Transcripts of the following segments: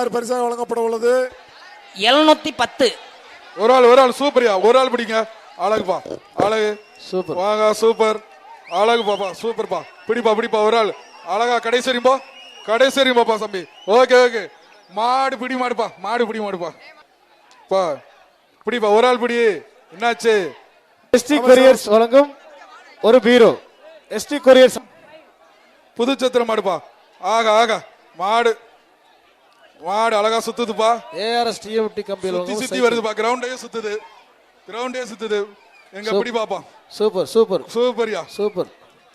யார் பரிசாக வழங்கப்பட உள்ளது? எழுநூத்தி பத்து. ஒரு ஆள் ஒரு ஆள் சூப்பர்யா. ஒரு ஆள் பிடிங்க. அழகுப்பா. அழகு. சூப்பர். வாங்க சூப்பர். அழகு பாப்பா சூப்பர்ப்பா. பிடிப்பா பிடிப்பா ஒரு ஆள். அழகா கடைசி வரையும் போ கடைசி வரையும் பாப்பா தம்பி ஓகே ஓகே. மாடு பிடி மாடுப்பா. மாடு பிடி மாடுப்பா. பா பிடிப்பா ஒரு ஆள் பிடி. என்னாச்சு? எஸ்டி கொரியர்ஸ் வழங்கும் ஒரு பீரோ. ST couriers. புதுச்சத்திர மாடுப்பா. ஆகா ஆகா. மாடு. மாடு அழகா சுத்துதுப்பா. ஏஆர்எஸ் டிஎம்டி கம்பியில் சுத்தி சுத்தி வருதுப்பா. கிரவுண்டையே சுத்துது. கிரவுண்டே சுத்துது. எங்க பிடி பாப்பா. Super super. சூப்பர்யா சூப்பர்.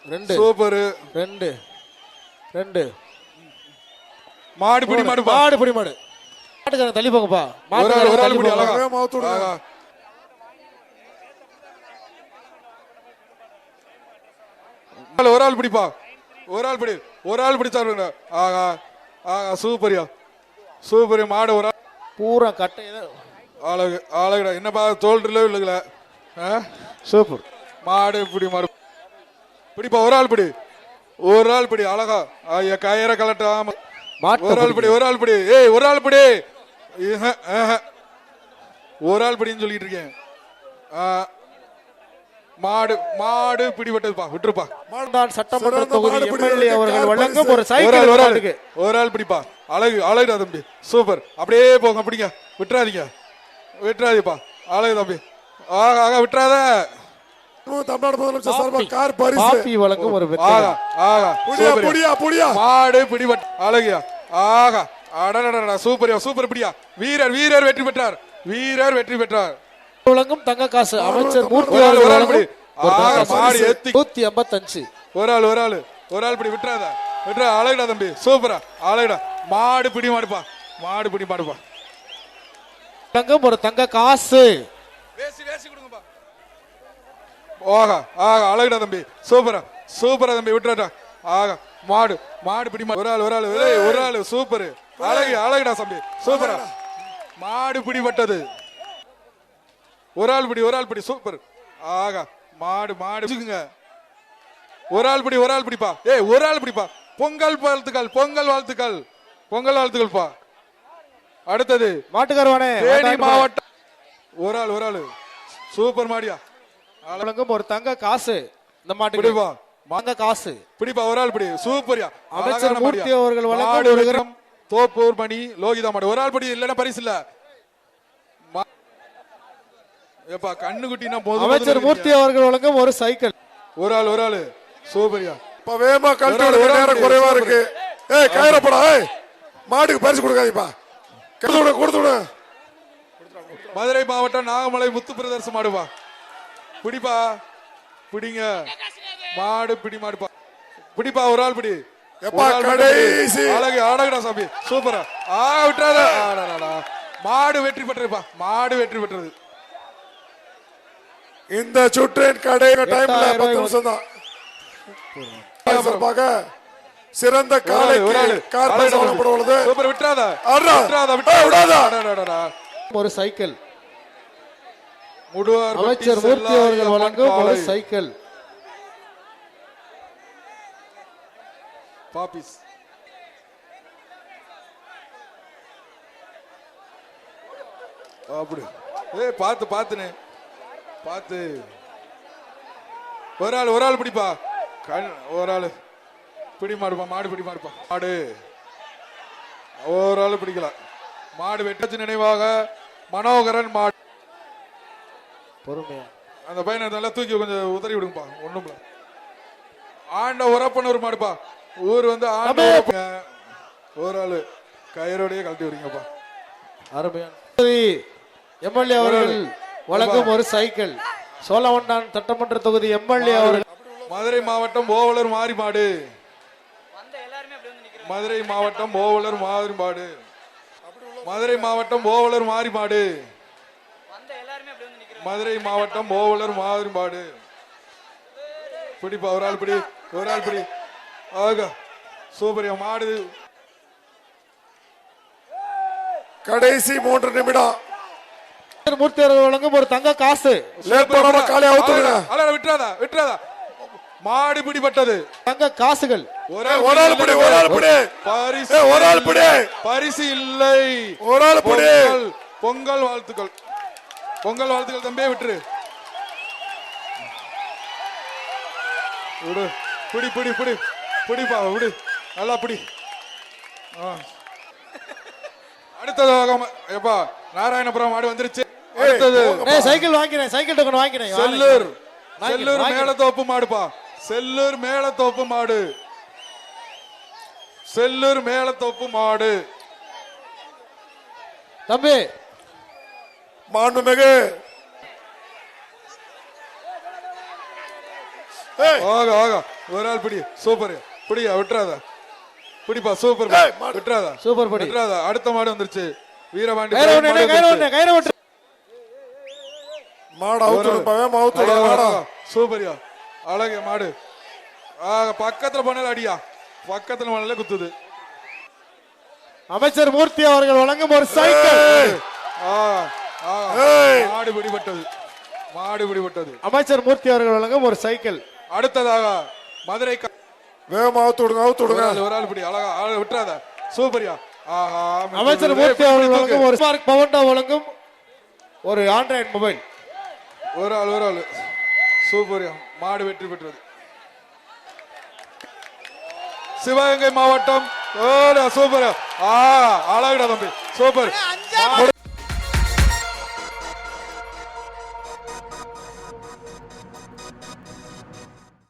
ரெண்டு. சூப்பர் ரெண்டு. ரெண்டு. மாடு பிடி மாடுப்பா. மாடு பிடி மாடு. மாட்டுக்காரன் தள்ளி போங்கப்பா. ஒரு ஆள் ஒரு ஆள் பிடி. அழகா. ஆகா. ஒரு ஆள், ஒரு ஆள் பிடிப்பா. ஒரு ஆள் பிடி. ஒரு ஆள் பிடிச்சாரு ஆகா. ஆகா. சூப்பர்யா சூப்பர் மாடு ஒரு பூரா கட்டை அழகு அழகுடா என்னப்பா தோல்றில இல்லைங்கள? சூப்பர். மாடு பிடி மாடு பிடிப்பா ஒரு ஆள் பிடி. ஒரு ஆள் பிடி அழகா. ஐயா கயிற கலட்டாம மாட்டை ஒரு ஆள் பிடி ஒரு ஆள் பிடி. ஏய் ஒரு ஆள் பிடி. ஒரு ஆள் பிடின்னு சொல்லிட்டு இருக்கேன். மாடு மாடு பிடிபட்டதுப்பா விட்டுருப்பா மாண்டான் சட்டமன்ற தொகுதி மாடு எம்எல்ஏ அவர்கள் வழங்கும். ஒரு சைக்கிள் ஆள் ஒரு ஆள். மாட்டுக்கு. ஒரு ஆள் பிடிப்பா. அழகு அழகுடா தம்பி. சூப்பர். அப்படியே போங்க பிடிங்க. விட்டுறாதீங்க. விட்டுறாதீப்பா. அழகு தம்பி. ஆகா ஆகா விட்டுறாத. தமிழ்நாடு முதலமைச்சர் சார்பாக கார் பரிசு. பாப்பி வழங்கும் ஒரு ஆகா ஆகா. புடியா. புடியா புடியா. மாடு பிடிபட் அழகியா. ஆகா. அடடடடா சூப்பர்யா சூப்பர் பிடியா. வீரர் வீரர் வெற்றி பெற்றார். வீரர் வெற்றி பெற்றார். வழங்கும் தங்க காசு. அமைச்சர் மூர்த்தி அவர்கள் ஒரு ஆள் வழங்கும் பிடி. ஆகா, மாடு ஏத்தி நூத்தி ஐம்பத்தஞ்சு ஒரு ஆள் ஒரு ஆள். ஒரு ஆள் பிடி விட்டுறாத. விட்டுறா அழகுடா தம்பி. சூப்பரா. அழகுடா. மாடு பிடி மாடுப்பா. மாடு பிடி மாடுப்பா. வழங்கும் ஒரு தங்க காசு. வேசி வேசி கொடுங்கப்பா. ஆகா ஆகா அழகுடா தம்பி. சூப்பரா. சூப்பரா தம்பி விட்டுறாடா ஆகா மாடு மாடு பிடி மாடு. ஒரு ஆள் ஒரு ஆள். ஒரு ஆள். சூப்பர். அழகு அழகுடா தம்பி. சூப்பரா. மாடு பிடிபட்டது. ஒரு ஆள் பிடி ஒரு ஆள் பிடி சூப்பர் ஆகா மாடு மாடு ஒரு ஆள் பிடி ஒரு ஆள் பிடிப்பா. ஏய் ஒரு ஆள் பிடிப்பா. பொங்கல் வாழ்த்துக்கள் பொங்கல் வாழ்த்துக்கள். பொங்கல் வாழ்த்துக்கள்ப்பா. அடுத்தது மாட்டுக்காரவானே தேனி மாவட்டம். ஒரு ஆள் ஒரு ஆள். சூப்பர் மாடியா. வழங்கும் ஒரு தங்க காசு. இந்த மாட்டுக்கு. பிடிப்பா. தங்க காசு. பிடிப்பா ஒரு ஆள் பிடி. சூப்பர்யா அமைச்சர் மூர்த்தி. அவர்கள் விக்ரம், தோப்பூர் மணி லோகிதா மாடு. ஒரு ஆள் பிடி இல்லைன்னா பரிசு இல்ல. ஏப்பா கண்ணுக்குட்டினா போதும். அமைச்சர் மூர்த்தி அவர்கள் வழங்கும் ஒரு சைக்கிள். ஒரு ஆள் ஒரு ஆள். சூப்பர்யா இப்ப வேகமா கழட்டி நேரம் குறைவா. இருக்கு. ஏய் கயிறப்படா ஏய். மாட்டுக்கு பரிசு கொடுக்காதீப்பா. கொடுத்து விடு கொடுத்து விடு. மதுரை மாவட்டம் நாகமலை முத்து பிரதர்சம் மாடுப்பா பிடிப்பா. பிடிங்க. மாடு பிடி மாடுப்பா. பிடிப்பா ஒரு ஆள் பிடி. எப்பா. அழகு அழகுடா சாமி. சூப்பரா. ஆ விட்டுறாத. மாடு வெற்றி பெற்றதுப்பா மாடு வெற்றி பெற்றது. இந்த சுற்றின் கடை டைம்ல பத்து நிமிஷம். தான் சிறந்த ஒரு ஆளு, ஒரு ஆளு. காலைக்கு கார் அழகுடா பரிசு தம்பி. வழங்கப்பட உள்ளது. சூப்பர் விட்டுறாத. விட்டுறாத விடாத. ஒரு சைக்கிள். முடுவார் அமைச்சர் மூர்த்தி அவர்கள் வழங்கும் ஒரு சைக்கிள். பாபிஸ் அப்படி. ஏய் பார்த்து பார்த்துனே. பார்த்து. ஒரு ஆள் ஒரு ஆள் பிடிப்பா. கண் ஒரு ஆள். பிடி மாடுப்பா மாடு பிடி மாடுப்பா. மாடு. ஒரு ஆள் பிடிக்கல. மாடு வெட்டச்சு நினைவாக மனோகரன் மாடு. பொறுமையா. அந்த பையனை நல்லா தூக்கி கொஞ்சம் உதறி விடுங்கப்பா ஒண்ணும் இல்ல. ஆண்ட உரப்பனூர் மாடுப்பா. ஊர் வந்து ஆண்ட ஒரு ஆளு. கயிறோடய கழட்டி விடுங்கப்பா. அருமையான. எம்எல்ஏ அவர்கள் வழங்கும் ஒரு சைக்கிள். சோழவண்டான் சட்டமன்ற தொகுதி எம்எல்ஏ அவர்கள். மதுரை மாவட்டம் ஓவலர் மாறி மாடு மதுரை மாவட்டம் ஓவலர் மாறி மாடு மதுரை மாவட்டம் ஓவலர் மாறி மாடு மதுரை மாவட்டம் ஓவலர் மாறி மாடு பிடிப்பா ஒரு ஆள் பிடி ஒரு ஆள் பிடி. ஆகா சூப்பரியா மாடு கடைசி மூன்று நிமிடம். மூர்த்தி அவர்கள் வழங்கும் ஒரு தங்க காசு. விட்டுறாதா விட்டுறாதா. மாடு பிடிபட்டது. தங்க காசுகள். ஒரு ஏய், ஒரு ஆள் பிடி, ஒரு ஆள் பிடி. பரிசு ஏய், ஒரு ஆள் பிடி. பரிசு இல்லை. ஒரு ஆள் பிடி. பொங்கல் வாழ்த்துக்கள். பொங்கல் வாழ்த்துக்கள் தம்பியே விட்டுரு. விடு. பிடி பிடி பிடி. பிடிப்பா விடு. நல்லா பிடி. அடுத்ததாக எப்பா நாராயணபுரம் மாடு வந்துருச்சு. அடுத்தது. ஏய் சைக்கிள் வாங்கினேன் சைக்கிள் டோக்கன் வாங்கினேன் செல்லூர். செல்லூர். மேலத்தோப்பு மாடுப்பா. செல்லூர் மேலத்தோப்பு மாடு. செல்லூர் மேலத்தோப்பு மாடு. தம்பி. மாண்புமிகு. ஆக ஆக. ஒரு ஆள் பிடி. சூப்பர். பிடியா விட்டுறாத. பிடிப்பா சூப்பர். விட்டுறாத. சூப்பர் படி. விட்டுறாத. அடுத்த மாடு வந்துருச்சு. வீரபாண்டி அவுத்து விடு, அழகா, மாடா. அழகா. சூப்பர்யா அழகு மாடு. பக்கத்துல பண்ணல அடியா. பக்கத்துல பண்ணல குத்துது. அமைச்சர் மூர்த்தி அவர்கள் வழங்கும் ஒரு சைக்கிள். மாடு பிடிபட்டது. மாடு பிடிபட்டது. அமைச்சர் மூர்த்தி அவர்கள் வழங்கும் ஒரு சைக்கிள். அடுத்ததாக மதுரை வேகமா அவுத்து விடுங்க அவுத்து விடுங்க. ஒரு ஆள் பிடி. அழகா ஆள விட்டுறாத. சூப்பர்யா ஆஹா அமைச்சர் மூர்த்தி அவர்கள் வழங்கும். ஒரு ஸ்மார்ட் பவன்டா வழங்கும் ஒரு ஆண்ட்ராய்டு மொபைல் ஒரு ஆள் ஒரு ஆள். சூப்பர்யா மாடு வெற்றி பெற்றது. சிவகங்கை மாவட்டம். சூப்பர் ஆ அழகுடா தம்பி. சூப்பர்.